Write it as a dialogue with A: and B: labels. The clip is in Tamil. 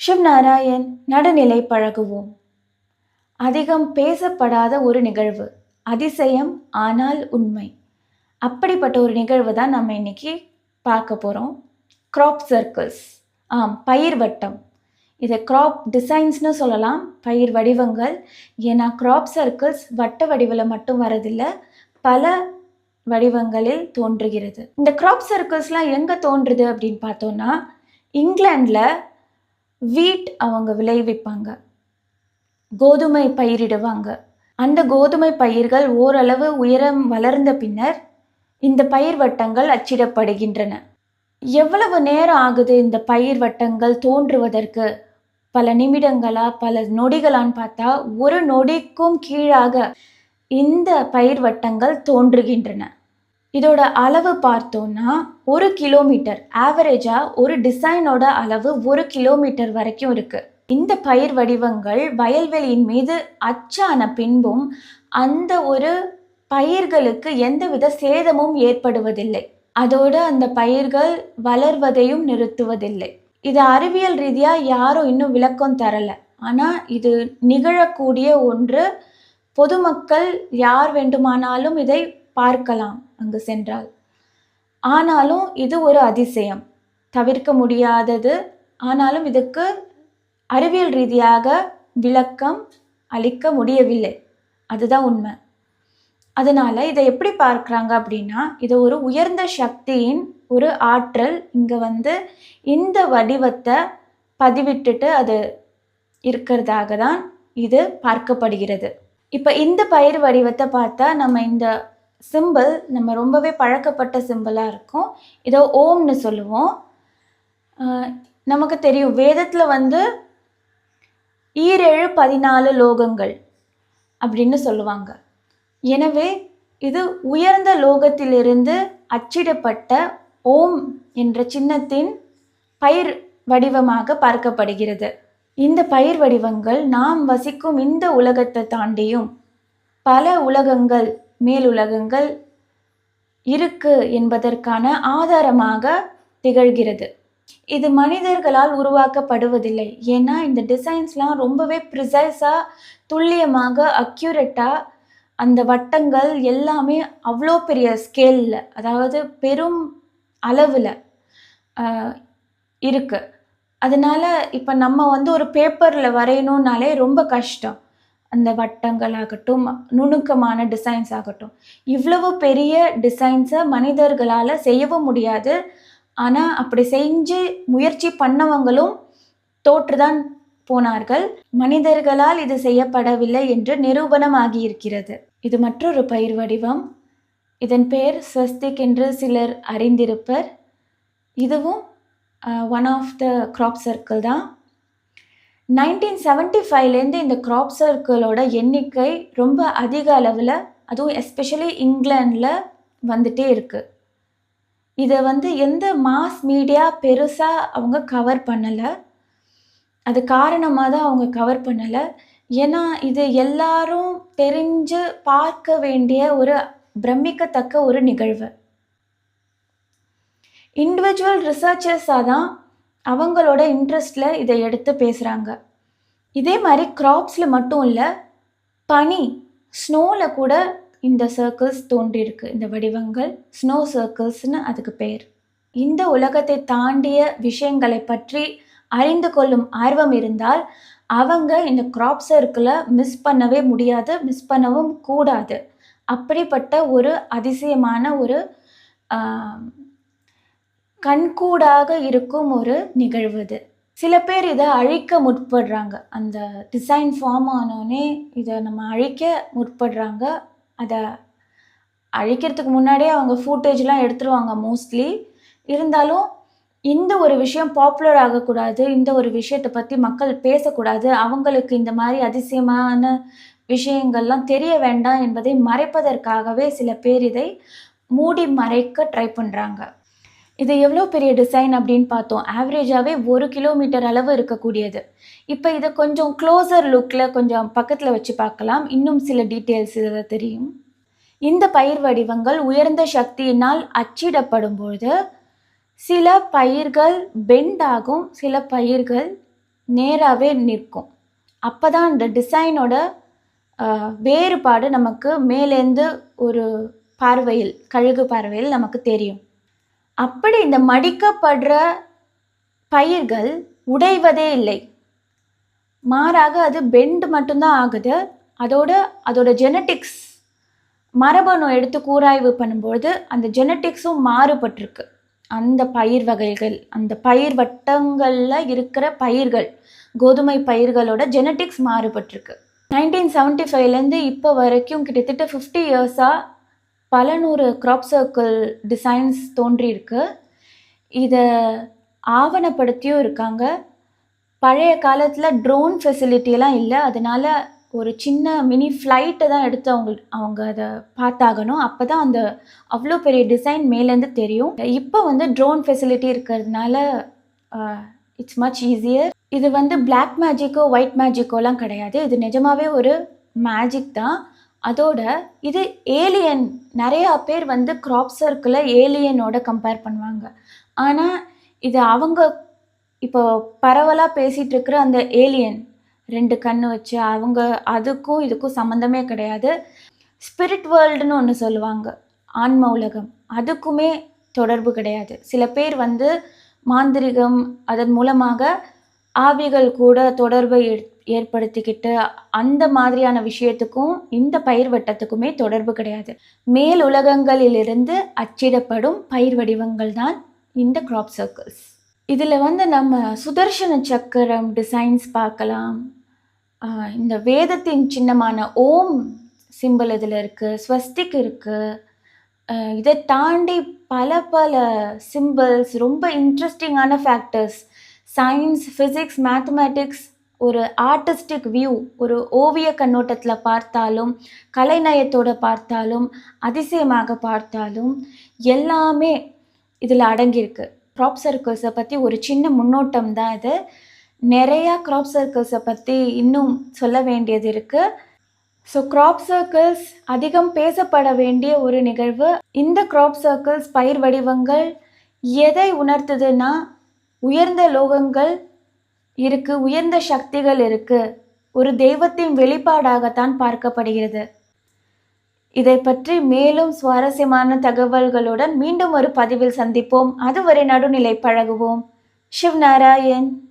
A: சிவ் நாராயண் நடுநிலை பழகுவோம். அதிகம் பேசப்படாத ஒரு நிகழ்வு. அதிசயம் ஆனால் உண்மை. அப்படிப்பட்ட ஒரு நிகழ்வு தான் நம்ம இன்னைக்கு பார்க்க போகிறோம் க்ராப் சர்க்கிள்ஸ் ஆம் பயிர் வட்டம். இதை க்ராப் டிசைன்ஸ்னு சொல்லலாம். பயிர் வடிவங்கள். ஏன்னா க்ராப் சர்க்கிள்ஸ் வட்ட வடிவில் மட்டும் வரதில்லை பல வடிவங்களில் தோன்றுகிறது. இந்த க்ராப் சர்க்கிள்ஸ்லாம் எங்கே தோன்றுது அப்படின்னு பார்த்தோன்னா இங்கிலாண்டில் வீட் அவங்க விளைவிப்பாங்க. கோதுமை பயிரிடுவாங்க. அந்த கோதுமை பயிர்கள் ஓரளவு உயரம் வளர்ந்த பின்னர் இந்த பயிர் வட்டங்கள் அச்சிடப்படுகின்றன. எவ்வளவு நேரம் ஆகுது இந்த பயிர் வட்டங்கள் தோன்றுவதற்கு? பல நிமிடங்களா பல நொடிகளான்னு பார்த்தா ஒரு நொடிக்கும் கீழாக இந்த பயிர் வட்டங்கள் தோன்றுகின்றன. இதோட அளவு பார்த்தோம்னா ஒரு கிலோமீட்டர். ஆவரேஜாக ஒரு டிசைனோட அளவு ஒரு கிலோமீட்டர் வரைக்கும் இருக்கு. இந்த பயிர் வடிவங்கள் வயல்வெளியின் மீது அச்சான பின்பும் அந்த ஒரு பயிர்களுக்கு எந்தவித சேதமும் ஏற்படுவதில்லை. அதோடு அந்த பயிர்கள் வளர்வதையும் நிறுத்துவதில்லை. இது அறிவியல் ரீதியாக யாரும் இன்னும் விளக்கம் தரல. ஆனால் இது நிகழக்கூடிய ஒன்று பொதுமக்கள் யார் வேண்டுமானாலும் இதை பார்க்கலாம் அங்கு சென்றால் ஆனாலும் இது ஒரு அதிசயம். தவிர்க்க முடியாதது. ஆனாலும் இதுக்கு அறிவியல் ரீதியாக விளக்கம் அளிக்க முடியவில்லை. அதுதான் உண்மை. அதனால இதை எப்படி பார்க்குறாங்க அப்படின்னா இது ஒரு உயர்ந்த சக்தியின் ஒரு ஆற்றல் இங்கே வந்து இந்த வடிவத்தை பதிவிட்டுட்டு அது இருக்கிறதாக தான் இது பார்க்கப்படுகிறது. இப்போ இந்த பயிர் வடிவத்தை பார்த்தா நம்ம இந்த சிம்பிள் நம்ம ரொம்பவே பழக்கப்பட்ட சிம்பிளாக இருக்கும். இதை ஓம்னு சொல்லுவோம். நமக்கு தெரியும். வேதத்தில் வந்து ஈரேழு பதினாலு லோகங்கள் அப்படின்னு சொல்லுவாங்க. எனவே இது உயர்ந்த லோகத்திலிருந்து அச்சிடப்பட்ட ஓம் என்ற சின்னத்தின் பயிர் வடிவமாக பார்க்கப்படுகிறது. இந்த பயிர் வடிவங்கள் நாம் வசிக்கும் இந்த உலகத்தை தாண்டியும் பல உலகங்கள் மேலுலகங்கள் இருக்கு என்பதற்கான ஆதாரமாக திகழ்கிறது. இது மனிதர்களால் உருவாக்கப்படுவதில்லை. ஏன்னா இந்த டிசைன்ஸ்லாம் ரொம்பவே ப்ரிசைஸாக துல்லியமாக அக்யூரேட்டாக அந்த வட்டங்கள் எல்லாமே அவ்வளோ பெரிய ஸ்கேலில் அதாவது பெரும் அளவில் இருக்குது அதனால் இப்போ நம்ம வந்து ஒரு பேப்பரில் வரையணுன்னாலே ரொம்ப கஷ்டம். அந்த வட்டங்கள் ஆகட்டும் நுணுக்கமான டிசைன்ஸ் ஆகட்டும். இவ்வளவு பெரிய டிசைன்ஸை மனிதர்களால் செய்யவும் முடியாது. ஆனால் அப்படி செஞ்சு முயற்சி பண்ணவங்களும் தோற்றுதான் போனார்கள். மனிதர்களால் இது செய்யப்படவில்லை என்று நிரூபணமாகி இருக்கிறது. இது மற்றொரு பயிர் வடிவம். இதன் பெயர் ஸ்வஸ்திக் என்று சிலர் அறிந்திருப்பர். இதுவும் one of the crop circle தான். நைன்டீன் செவன்ட்டி ஃபைவ்லேருந்து இந்த க்ராப் சர்க்கிளோட எண்ணிக்கை ரொம்ப அதிக அளவில் அதுவும் எஸ்பெஷலி இங்கிலாண்டில் வந்துட்டே இருக்குது இதை வந்து எந்த மாஸ் மீடியா பெருசாக அவங்க கவர் பண்ணலை. அது காரணமாக தான் அவங்க கவர் பண்ணலை. ஏன்னா இது எல்லாரும் தெரிஞ்சு பார்க்க வேண்டிய ஒரு பிரமிக்கத்தக்க ஒரு நிகழ்வு. இண்டிவிஜுவல் ரிசர்ச்சர்ஸாக தான் அவங்களோட இன்ட்ரெஸ்டில் இதை எடுத்து பேசுகிறாங்க இதே மாதிரி க்ராப்ஸில் மட்டும் இல்லை பனி ஸ்னோவில் கூட இந்த சர்க்கிள்ஸ் தோன்றியிருக்கு. இந்த வடிவங்கள் ஸ்னோ சர்க்கிள்ஸ்னு அதுக்கு பேர். இந்த உலகத்தை தாண்டிய விஷயங்களை பற்றி அறிந்து கொள்ளும் ஆர்வம் இருந்தால் அவங்க இந்த கிராப் சர்க்கிளை மிஸ் பண்ணவே முடியாது மிஸ் பண்ணவும் கூடாது. அப்படிப்பட்ட ஒரு அதிசயமான ஒரு கண்கூடாக இருக்கும் ஒரு நிகழ்வு இது. சில பேர் இதை அழிக்க முற்படுறாங்க. அந்த டிசைன் ஃபார்ம் ஆனோடனே இதை நம்ம அழிக்க முற்படுறாங்க. அதை அழிக்கிறதுக்கு முன்னாடியே அவங்க ஃபூட்டேஜ்லாம் எடுத்துருவாங்க மோஸ்ட்லி இருந்தாலும் இந்த ஒரு விஷயம் பாப்புலர் ஆகக்கூடாது இந்த ஒரு விஷயத்தை பற்றி மக்கள் பேசக்கூடாது அவங்களுக்கு இந்த மாதிரி அதிசயமான விஷயங்கள்லாம் தெரிய வேண்டாம் என்பதை மறைப்பதற்காகவே சில பேர் இதை மூடி மறைக்க ட்ரை பண்ணுறாங்க இது எவ்வளோ பெரிய டிசைன் அப்படின்னு பார்த்தோம். ஆவரேஜாகவே ஒரு கிலோமீட்டர் அளவு இருக்கக்கூடியது. இப்போ இதை கொஞ்சம் க்ளோசர் லுக்கில் கொஞ்சம் பக்கத்தில் வச்சு பார்க்கலாம். இன்னும் சில டீட்டெயில்ஸ் இதில் தெரியும். இந்த பயிர் வடிவங்கள் உயர்ந்த சக்தியினால் அச்சிடப்படும் பொழுது சில பயிர்கள் பெண்ட் ஆகும் சில பயிர்கள் நேராகவே நிற்கும். அப்போ தான் இந்த டிசைனோட வேறுபாடு நமக்கு மேலேருந்து ஒரு பார்வையில் கழுகு பார்வையில் நமக்கு தெரியும். அப்படி இந்த மடிக்கப்படுற பயிர்கள் உடைவதே இல்லை. மாறாக அது பெண்டு மட்டும்தான் ஆகுது. அதோட அதோட ஜெனட்டிக்ஸ் மரபணு எடுத்து கூராய்வு பண்ணும்பொழுது அந்த ஜெனட்டிக்ஸும் மாறுபட்டிருக்கு. அந்த பயிர் வகைகள் அந்த பயிர் வட்டங்களில் இருக்கிற பயிர்கள் கோதுமை பயிர்களோட ஜெனட்டிக்ஸ் மாறுபட்டிருக்கு. நைன்டீன் செவன்ட்டி ஃபைவ்லேருந்து இப்போ வரைக்கும் கிட்டத்தட்ட ஃபிஃப்டி இயர்ஸாக பல நூறு க்ராப் சர்க்கிள் டிசைன்ஸ் தோன்றியிருக்கு. இதை ஆவணப்படுத்தியும் இருக்காங்க. பழைய காலத்தில் ட்ரோன் ஃபெசிலிட்டியெல்லாம் இல்லை. அதனால் ஒரு சின்ன மினி ஃப்ளைட்டை தான் எடுத்து அவங்க அவங்க அதை பார்த்தாகணும். அப்போ தான் அந்த அவ்வளோ பெரிய டிசைன் மேலேருந்து தெரியும். இப்போ வந்து ட்ரோன் ஃபெசிலிட்டி இருக்கிறதுனால இட்ஸ் மச் ஈஸியர் இது வந்து பிளாக் மேஜிக்கோ ஒயிட் மேஜிக்கோலாம் கிடையாது. இது நிஜமாவே ஒரு மேஜிக் தான். அதோட இது ஏலியன் நிறையா பேர் வந்து க்ராப் சர்க்கிளை ஏலியனோட கம்பேர் பண்ணுவாங்க. ஆனால் இது அவங்க இப்போ பரவலாக பேசிகிட்டு இருக்கிற அந்த ஏலியன் ரெண்டு கண் வச்சு அவங்க அதுக்கும் இதுக்கும் சம்மந்தமே கிடையாது. ஸ்பிரிட் வேர்ல்டுன்னு ஒன்று சொல்லுவாங்க ஆன்ம உலகம். அதுக்குமே தொடர்பு கிடையாது. சில பேர் வந்து மாந்திரிகம் அதன் மூலமாக ஆவிகள் கூட தொடர்பை ஏற்படுத்திக்கிட்டு அந்த மாதிரியான விஷயத்துக்கும் இந்த பயிர் வட்டத்துக்குமே தொடர்பு கிடையாது. மேல் உலகங்களிலிருந்து அச்சிடப்படும் பயிர் வடிவங்கள் தான் இந்த கிராப் சர்க்கிள்ஸ் இதில் வந்து நம்ம சுதர்சன சக்கரம் டிசைன்ஸ் பார்க்கலாம். இந்த வேதத்தின் சின்னமான ஓம் சிம்பிள் இதில் இருக்குது ஸ்வஸ்திக் இருக்குது இதை தாண்டி பல பல சிம்பிள்ஸ் ரொம்ப இன்ட்ரெஸ்டிங்கான ஃபேக்டர்ஸ் சயின்ஸ் ஃபிசிக்ஸ் மேத்தமேட்டிக்ஸ் ஒரு ஆர்டிஸ்டிக் வியூ ஒரு ஓவிய கண்ணோட்டத்தில் பார்த்தாலும் கலைநயத்தோடு பார்த்தாலும் அதிசயமாக பார்த்தாலும் எல்லாமே இதில் அடங்கியிருக்கு. க்ராப் சர்க்கிள்ஸை பற்றி ஒரு சின்ன முன்னோட்டம் தான் இது. நிறையா க்ராப் சர்க்கிள்ஸை பற்றி இன்னும் சொல்ல வேண்டியது இருக்குது ஸோ க்ராப் சர்க்கிள்ஸ் அதிகம் பேசப்பட வேண்டிய ஒரு நிகழ்வு. இந்த க்ராப் சர்க்கிள்ஸ் பயிர் வடிவங்கள் எதை உணர்த்துதுன்னா உயர்ந்த லோகங்கள் இருக்கு உயர்ந்த சக்திகள் இருக்கு. ஒரு தெய்வத்தின் வெளிப்பாடாகத்தான் பார்க்கப்படுகிறது. இதை பற்றி மேலும் சுவாரஸ்யமான தகவல்களுடன் மீண்டும் ஒரு பதிவில் சந்திப்போம். அதுவரை நடுநிலை பழகுவோம். சிவ் நாராயண்